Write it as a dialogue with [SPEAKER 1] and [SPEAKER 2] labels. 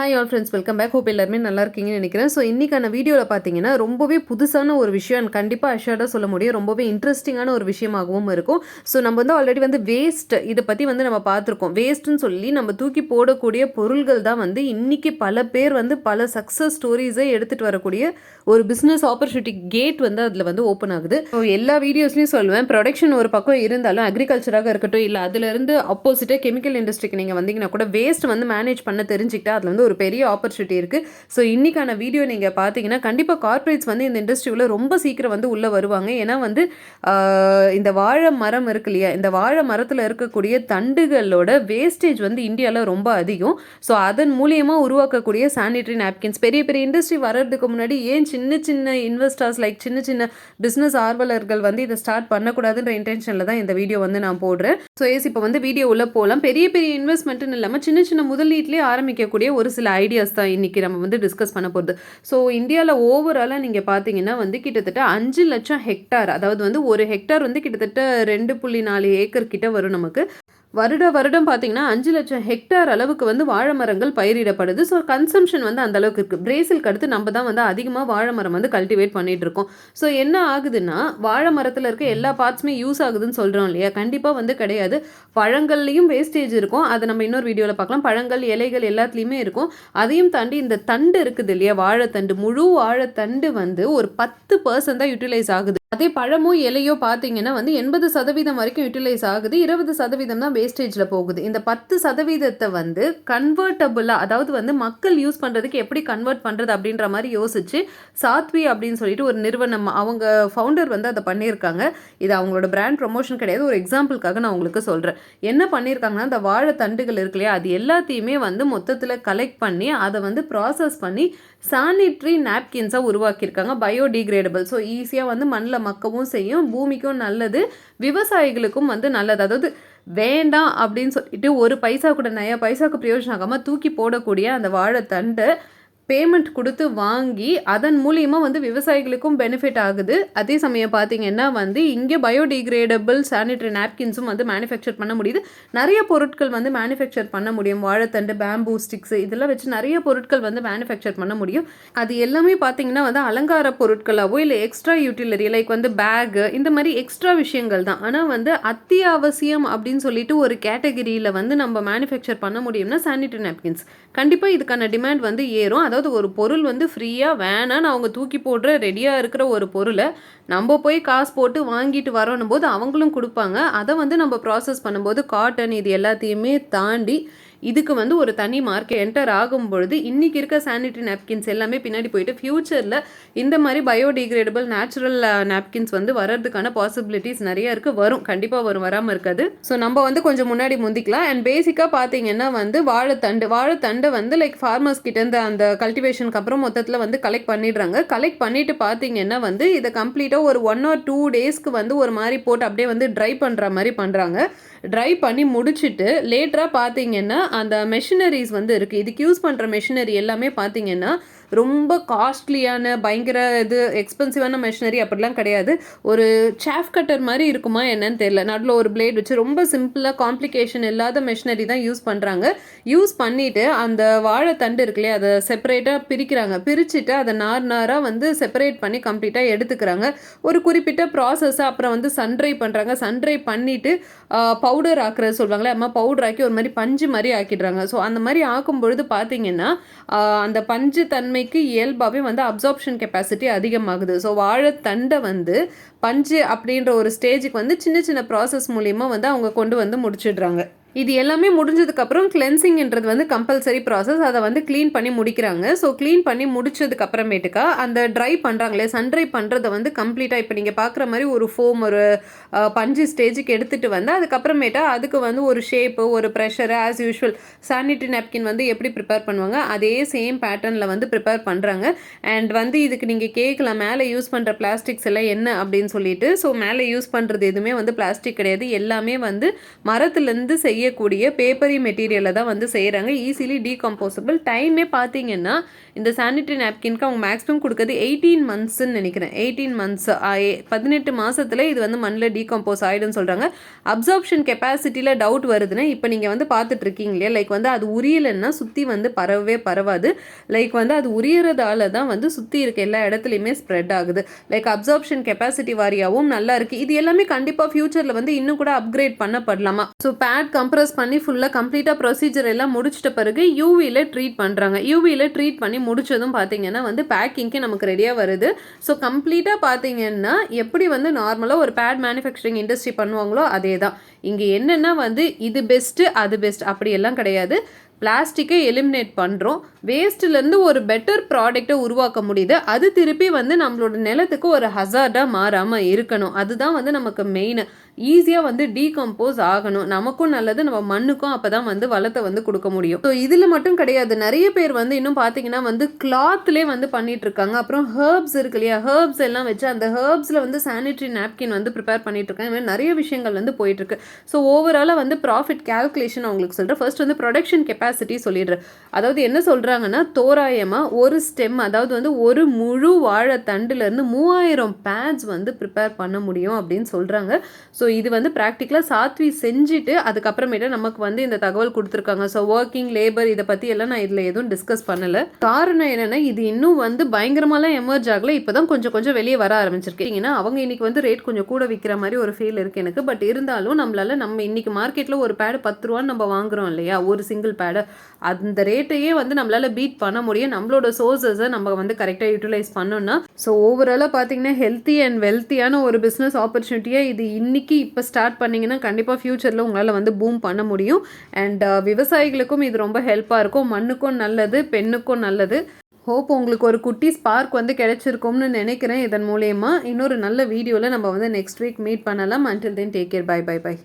[SPEAKER 1] Hi all friends welcome back hope எல்லாருமே நல்லா இருக்கீங்கன்னு நினைக்கிறேன். ஸோ இன்றைக்கான வீடியோவில் பார்த்தீங்கன்னா ரொம்பவே புதுசான ஒரு விஷயம் கண்டிப்பாக அஷர்டாக சொல்ல முடியும். ரொம்பவே இன்ட்ரெஸ்டிங்கான ஒரு விஷயமாகவும் இருக்கும். ஸோ நம்ம வந்து ஆல்ரெடி வந்து வேஸ்ட் இதை பற்றி வந்து நம்ம பார்த்துருக்கோம். வேஸ்ட்டுன்னு சொல்லி நம்ம தூக்கி போடக்கூடிய பொருள்கள் தான் வந்து இன்றைக்கி பல பேர் வந்து பல சக்ஸஸ் ஸ்டோரிஸை எடுத்துகிட்டு வரக்கூடிய ஒரு பிஸ்னஸ் ஆப்பர்ச்சுனிட்டி கேட் வந்து அதில் வந்து ஓப்பன் ஆகுது. ஸோ எல்லா வீடியோஸ்லையும் சொல்லுவேன். ப்ரொடக்ஷன் ஒரு பக்கம் இருந்தாலும் அக்ரிகல்ச்சராக இருக்கட்டும் இல்லை அதுலேருந்து ஆப்போசிட்டாக கெமிக்கல் இண்டஸ்ட்ரிக்கு நீங்கள் வந்தீங்கன்னா கூட வேஸ்ட் வந்து மேனேஜ் பண்ண தெரிஞ்சுக்கிட்டா அதில் வந்து ஒரு பெரிய ஆப்பர்ச்சுனிட்டி இருக்குது ஸோ இன்றைக்கான வீடியோ நீங்கள் பார்த்தீங்கன்னா கண்டிப்பாக கார்ப்பரேட்ஸ் வந்து இந்த இண்டஸ்ட்ரியில் ரொம்ப சீக்கிரம் வந்து உள்ளே வருவாங்க. ஏன்னா வந்து இந்த வாழை மரம் இருக்கு இல்லையா? இந்த வாழை மரத்தில் இருக்கக்கூடிய தண்டுகளோட வேஸ்டேஜ் வந்து இந்தியாவில் ரொம்ப அதிகம். ஸோ அதன் மூலியமாக உருவாக்கக்கூடிய சானிடரி நாப்கின்ஸ் பெரிய பெரிய இண்டஸ்ட்ரி வர்றதுக்கு முன்னாடி ஏன் சின்ன சின்ன இன்வெஸ்டர்ஸ் லைக் சின்ன சின்ன பிஸ்னஸ் ஆர்வலர்கள் வந்து இதை ஸ்டார்ட் பண்ணக்கூடாதுன்ற இன்டென்ஷனில் தான் இந்த வீடியோ வந்து நான் போடுறேன். ஸோ ஏஸ் இப்போ வந்து வீடியோ உள்ளே போகலாம் பெரிய பெரிய இன்வெஸ்ட்மெண்ட்டுன்னு இல்லாமல் சின்ன சின்ன முதலீட்லேயே ஆரம்பிக்கக்கூடிய ஒரு சில ஐடியாஸ் தான் இன்றைக்கி நம்ம வந்து டிஸ்கஸ் பண்ண போகிறது ஸோ இந்தியாவில் ஓவராலாக நீங்கள் பார்த்தீங்கன்னா வந்து கிட்டத்தட்ட அஞ்சு லட்சம் ஹெக்டார் அதாவது வந்து ஒரு ஹெக்டார் வந்து கிட்டத்தட்ட ரெண்டு புள்ளி நாலு ஏக்கர் கிட்ட வரும் நமக்கு. வருட வருடம் பார்த்தீங்கன்னா அஞ்சு லட்சம் ஹெக்டார் அளவுக்கு வந்து வாழை மரங்கள் பயிரிடப்படுது. ஸோ கன்சம்ஷன் வந்து அந்த அளவுக்கு இருக்குது பிரேசிலுக்கு அடுத்து நம்ம தான் வந்து அதிகமாக வாழை மரம் வந்து கல்டிவேட் பண்ணிகிட்ருக்கோம் இருக்கோம். ஸோ என்ன ஆகுதுன்னா வாழை மரத்தில் இருக்க எல்லா பார்ட்ஸுமே யூஸ் ஆகுதுன்னு சொல்கிறோம் இல்லையா? கண்டிப்பாக வந்து கிடையாது. பழங்கள்லேயும் வேஸ்டேஜ் இருக்கும். அதை நம்ம இன்னொரு வீடியோவில் பார்க்கலாம். பழங்கள் இலைகள் எல்லாத்துலேயுமே இருக்கும். அதையும் தாண்டி இந்த தண்டு இருக்குது இல்லையா? வாழைத்தண்டு. முழு வாழைத்தண்டு வந்து ஒரு பத்து பர்சன்ட் தான் யூட்டிலைஸ் ஆகுது. அதே பழமோ இலையோ பார்த்தீங்கன்னா வந்து எண்பது சதவீதம் வரைக்கும் யூட்டிலைஸ் ஆகுது. இருபது சதவீதம் தான் வேஸ்டேஜில் போகுது. இந்த பத்து சதவீதத்தை வந்து கன்வெர்ட்டபுளாக அதாவது வந்து மக்கள் யூஸ் பண்ணுறதுக்கு எப்படி கன்வெர்ட் பண்ணுறது அப்படின்ற மாதிரி யோசிச்சு சாத்வி அப்படின்னு சொல்லிட்டு ஒரு நிறுவனம் அவங்க ஃபவுண்டர் வந்து அதை பண்ணியிருக்காங்க. இது அவங்களோட பிராண்ட் ப்ரொமோஷன் கிடையாது. ஒரு எக்ஸாம்பிளுக்காக நான் உங்களுக்கு சொல்கிறேன் என்ன பண்ணியிருக்காங்கன்னா அந்த வாழை தண்டுகள் இருக்கு இல்லையா? அது எல்லாத்தையுமே வந்து மொத்தத்தில் கலெக்ட் பண்ணி அதை வந்து ப்ராசஸ் பண்ணி சானிட்ரி நாப்கின்ஸாக உருவாக்கியிருக்காங்க. பயோடிகிரேடபிள் ஸோ ஈஸியாக வந்து மண்ணில் மக்கவும் செய்யும் பூமிக்கும் நல்லது விவசாயிகளுக்கும் வந்து நல்லது. அதாவது வேண்டாம் அப்படின்னு சொல்லிட்டு ஒரு பைசா கூட நயா பைசாவுக்கு பிரயோஜனம் ஆகாமல் தூக்கி போடக்கூடிய அந்த வாழைத்தண்டு பேமெண்ட் கொடுத்து வாங்கி அதன் மூலியமாக வந்து விவசாயிகளுக்கும் பெனிஃபிட் ஆகுது. அதே சமயம் பார்த்தீங்கன்னா வந்து இங்கே பயோடிகிரேடபிள் சானிடரி நாப்கின்ஸும் வந்து மேனுஃபேக்சர் பண்ண முடியுது. நிறைய பொருட்கள் வந்து மேனுஃபேக்சர் பண்ண முடியும். வாழைத்தண்டு பேம்பூ ஸ்டிக்ஸ் இதெல்லாம் வச்சு நிறைய பொருட்கள் வந்து மேனுஃபேக்சர் பண்ண முடியும். அது எல்லாமே பார்த்தீங்கன்னா வந்து அலங்கார பொருட்களாகவோ இல்லை எக்ஸ்ட்ரா யூட்டிலரி லைக் வந்து பேகு இந்த மாதிரி எக்ஸ்ட்ரா விஷயங்கள் தான். ஆனால் வந்து அத்தியாவசியம் அப்படின்னு சொல்லிட்டு ஒரு கேட்டகரியில் வந்து நம்ம மேனுஃபேக்சர் பண்ண முடியும்னா சானிட்டரி நாப்கின்ஸ் கண்டிப்பாக இதுக்கான டிமாண்ட் வந்து ஏறும். அதாவது ஒரு பொருள் வந்து ஃப்ரீயாக வேணான்னு அவங்க தூக்கி போடுற ரெடியாக இருக்கிற ஒரு பொருளை நம்ம போய் காசு போட்டு வாங்கிட்டு வரோன்னும் போது அவங்களும் கொடுப்பாங்க. அதை வந்து நம்ம ப்ராசஸ் பண்ணும்போது காட்டன் இது எல்லாத்தையுமே தாண்டி இதுக்கு வந்து ஒரு தனி மார்க்கெட் என்டர் ஆகும் பொழுது இன்றைக்கி இருக்க சானிட்டரி நாப்கின்ஸ் எல்லாமே பின்னாடி போயிட்டு ஃப்யூச்சரில் இந்த மாதிரி பயோடிகிரேடபிள் நேச்சுரல் நாப்கின்ஸ் வந்து வர்றதுக்கான பாசிபிலிட்டிஸ் நிறைய இருக்குது வரும். கண்டிப்பாக வரும். வராமல் இருக்காது. ஸோ நம்ம வந்து கொஞ்சம் முன்னாடி முந்திக்கலாம். அண்ட் பேசிக்காக பார்த்தீங்கன்னா வந்து வாழைத்தண்டு. வாழைத்தண்டை வந்து லைக் ஃபார்மர்ஸ் கிட்டேருந்து அந்த கல்டிவேஷனுக்கு அப்புறம் மொத்தத்தில் வந்து கலெக்ட் பண்ணிடுறாங்க. கலெக்ட் பண்ணிட்டு பார்த்தீங்கன்னா வந்து இதை கம்ப்ளீட்டாக ஒரு ஒன் ஆர் டூ டேஸ்க்கு வந்து ஒரு மாதிரி போட்டு அப்படியே வந்து ட்ரை பண்ணுற மாதிரி பண்ணுறாங்க ட்ரை பண்ணி முடிச்சுட்டு லேட்டராக பார்த்தீங்கன்னா அந்த மெஷினரிஸ் வந்து இருக்குது இதுக்கு யூஸ் பண்ணுற மெஷினரி எல்லாமே பார்த்தீங்கன்னா ரொம்ப காஸ்ட்லியான பயங்கர இது எக்ஸ்பென்சிவான மெஷினரி அப்படிலாம் கிடையாது. ஒரு சாஃப் கட்டர் மாதிரி இருக்குமா என்னன்னு தெரியல. நடுவில் ஒரு பிளேட் வச்சு ரொம்ப சிம்பிளாக காம்ப்ளிகேஷன் இல்லாத மெஷினரி தான் யூஸ் பண்ணுறாங்க யூஸ் பண்ணிவிட்டு அந்த வாழைத்தண்டு இருக்குல்லையே அதை செப்பரேட்டாக பிரிக்கிறாங்க. பிரிச்சுட்டு அதை நார் நாராக வந்து செப்பரேட் பண்ணி கம்ப்ளீட்டாக எடுத்துக்கிறாங்க. ஒரு குறிப்பிட்ட ப்ராசஸை அப்புறம் வந்து சன்ட்ரை பண்ணுறாங்க சன்ட்ரை பண்ணிவிட்டு பவுடர் ஆக்குறது சொல்லுவாங்களே அம்மா பவுடர் ஆக்கி ஒரு மாதிரி பஞ்சு மாதிரி ஆக்கிடுறாங்க. ஸோ அந்த மாதிரி ஆக்கும்பொழுது பார்த்தீங்கன்னா அந்த பஞ்சு தன்மை தன்மைக்கு இயல்பாகவே வந்து அப்சார்ப்ஷன் கெப்பாசிட்டி அதிகமாகுது. ஸோ வாழைத்தண்டை வந்து பஞ்சு அப்படின்ற ஒரு ஸ்டேஜுக்கு வந்து சின்ன சின்ன ப்ராசஸ் மூலிமா வந்து அவங்க கொண்டு வந்து முடிச்சிடுறாங்க. இது எல்லாமே முடிஞ்சதுக்கப்புறம் கிளென்சிங்ன்றது வந்து கம்பல்சரி ப்ராசஸ் அதை வந்து க்ளீன் பண்ணி முடிக்கிறாங்க. ஸோ க்ளீன் பண்ணி முடிச்சதுக்கு அப்புறமேட்டுக்கா அந்த ட்ரை பண்ணுறாங்களே சன் ட்ரை பண்ணுறதை வந்து கம்ப்ளீட்டாக இப்போ நீங்கள் பார்க்குற மாதிரி ஒரு ஃபோம் ஒரு பஞ்சு ஸ்டேஜுக்கு எடுத்துகிட்டு வந்து அதுக்கப்புறமேட்டா அதுக்கு வந்து ஒரு ஷேப்பு ஒரு pressure as usual sanitary napkin வந்து எப்படி ப்ரிப்பேர் பண்ணுவாங்க அதே சேம் பேட்டர்னில் வந்து ப்ரிப்பேர் பண்ணுறாங்க அண்ட் வந்து இதுக்கு நீங்கள் கேட்கலாம் மேலே யூஸ் பண்ணுற பிளாஸ்டிக்ஸ் எல்லாம் என்ன அப்படின்னு சொல்லிட்டு ஸோ மேலே யூஸ் பண்ணுறது எதுவுமே வந்து பிளாஸ்டிக் கிடையாது. எல்லாமே வந்து மரத்துலேருந்து செய்ய செய்யக்கூடிய பேப்பரி மெட்டீரியலை தான் வந்து செய்கிறாங்க ஈஸிலி டீகம்போசபிள் டைமே பார்த்தீங்கன்னா இந்த சானிட்டரி நாப்கின்க்கு அவங்க மேக்ஸிமம் கொடுக்குறது எயிட்டீன் மந்த்ஸ்ன்னு நினைக்கிறேன். எயிட்டீன் மந்த்ஸ் பதினெட்டு மாதத்தில் இது வந்து மண்ணில் டீகம்போஸ் ஆகிடும்னு சொல்கிறாங்க அப்சர்ப்ஷன் கெப்பாசிட்டியில் டவுட் வருதுன்னா இப்போ நீங்கள் வந்து பார்த்துட்ருக்கீங்க இல்லையா? லைக் வந்து அது உரியலைன்னா சுற்றி வந்து பரவவே பரவாது. லைக் வந்து அது உரியறதால தான் வந்து சுற்றி இருக்க எல்லா இடத்துலையுமே ஸ்ப்ரெட் ஆகுது. லைக் அப்சர்ப்ஷன் கெப்பாசிட்டி வாரியாகவும் நல்லா இருக்குது இது எல்லாமே கண்டிப்பாக ஃப்யூச்சரில் வந்து இன்னும் கூட அப்கிரேட் பண்ணப்படலாமா? ஸோ பேட் கம்ப்ரஸ் பண்ணி ஃபுல்லாக கம்ப்ளீட்டாக ப்ரொசீஜர் எல்லாம் முடிச்சிட்ட பிறகு யூவியில் ட்ரீட் பண்ணுறாங்க யூவியில் ட்ரீட் பண்ணி முடிச்சதும் பார்த்தீங்கன்னா வந்து பேக்கிங்க்கு நமக்கு ரெடியாக வருது. ஸோ கம்ப்ளீட்டாக பார்த்தீங்கன்னா எப்படி வந்து நார்மலாக ஒரு பேட் மேனுஃபேக்சரிங் இண்டஸ்ட்ரி பண்ணுவாங்களோ அதே தான் இங்கே என்னென்னா வந்து இது பெஸ்ட்டு அது பெஸ்ட் அப்படியெல்லாம் கிடையாது. பிளாஸ்டிக்கை எலிமினேட் பண்ணுறோம் வேஸ்ட்லேருந்து ஒரு பெட்டர் ப்ராடக்ட்டை உருவாக்க முடியுது. அது திருப்பி வந்து நம்மளோட நிலத்துக்கு ஒரு ஹசார்டாக மாறாமல் இருக்கணும். அதுதான் வந்து நமக்கு மெயின் ஈஸியாக வந்து டீகம்போஸ் ஆகணும். நமக்கும் நல்லது. நம்ம மண்ணுக்கும் அப்போ தான் வந்து வளத்தை வந்து கொடுக்க முடியும். ஸோ இதில் மட்டும் கிடையாது. நிறைய பேர் வந்து இன்னும் பார்த்தீங்கன்னா வந்து கிளாத்லேயே வந்து பண்ணிகிட்ருக்காங்க இருக்காங்க. அப்புறம் ஹேர்ப்ஸ் இருக்கு இல்லையா? ஹேர்ப்ஸ் எல்லாம் வச்சு அந்த ஹேர்ப்ஸில் வந்து சானிட்ரி நாப்கின் வந்து ப்ரிப்பேர் பண்ணிட்டு இருக்காங்க இந்த மாதிரி நிறைய விஷயங்கள் வந்து போயிட்டுருக்கு ஸோ ஓவராலாக வந்து ப்ராஃபிட் கால்குலேஷன் அவங்களுக்கு சொல்கிறேன் ஃபர்ஸ்ட் வந்து ப்ரொடக்ஷன் கெப்பாசிட்டி சொல்லிடுறேன் அதாவது என்ன சொல்கிறாங்கன்னா தோராயமாக ஒரு ஸ்டெம் அதாவது வந்து ஒரு முழு வாழைத்தண்டுலேருந்து மூவாயிரம் பேட்ஸ் வந்து ப்ரிப்பேர் பண்ண முடியும் அப்படின்னு சொல்கிறாங்க ஸோ இது வந்து ப்ராக்டிக்கலாக சாத்வி செஞ்சுட்டு அதுக்கப்புறமேட்டு நமக்கு வந்து இந்த தகவல் கொடுத்துருக்காங்க. ஸோ ஒர்க்கிங் லேபர் இதை பற்றி எல்லாம் நான் இதில் எதுவும் டிஸ்கஸ் பண்ணலை. காரணம் என்னென்னா இது இன்னும் வந்து பயங்கரமாலாம் எமர்ஜ் ஆகல. இப்போ தான் கொஞ்சம் கொஞ்சம் வெளியே வர ஆரம்பிச்சிருக்கீங்கன்னா அவங்க இன்றைக்கி வந்து ரேட் கொஞ்சம் கூட விற்கிற மாதிரி ஒரு ஃபீல் இருக்குது எனக்கு. பட் இருந்தாலும் நம்மளால நம்ம இன்றைக்கி மார்க்கெட்டில் ஒரு பேடு பத்து ரூபான்னு நம்ம வாங்குறோம் இல்லையா? ஒரு சிங்கிள் பேடு அந்த ரேட்டையே வந்து நம்மளால பீட் பண்ண முடியும். நம்மளோட சோர்சஸை நம்ம வந்து கரெக்டாக யூட்டிலைஸ் பண்ணோம்னா ஸோ ஓவராலாக பார்த்தீங்கன்னா ஹெல்த்தி அண்ட் வெல்த்தியான ஒரு பிஸ்னஸ் ஆப்பர்ச்சுனிட்டியாக இது இன்னைக்கு இப்போ ஸ்டார்ட் பண்ணிங்கன்னா கண்டிப்பாக ஃப்யூச்சரில் உங்களால் வந்து பூம் பண்ண முடியும். அண்ட் uh, விவசாயிகளுக்கும் இது ரொம்ப ஹெல்ப்பாக இருக்கும். மண்ணுக்கும் நல்லது பெண்ணுக்கும் நல்லது. ஹோப் உங்களுக்கு ஒரு குட்டி ஸ்பார்க் வந்து கிடைச்சிருக்கும்னு நினைக்கிறேன். இதன் மூலயமா இன்னொரு நல்ல வீடியோவில் நம்ம வந்து நெக்ஸ்ட் வீக் மீட் பண்ணலாம். Until then take care bye bye bye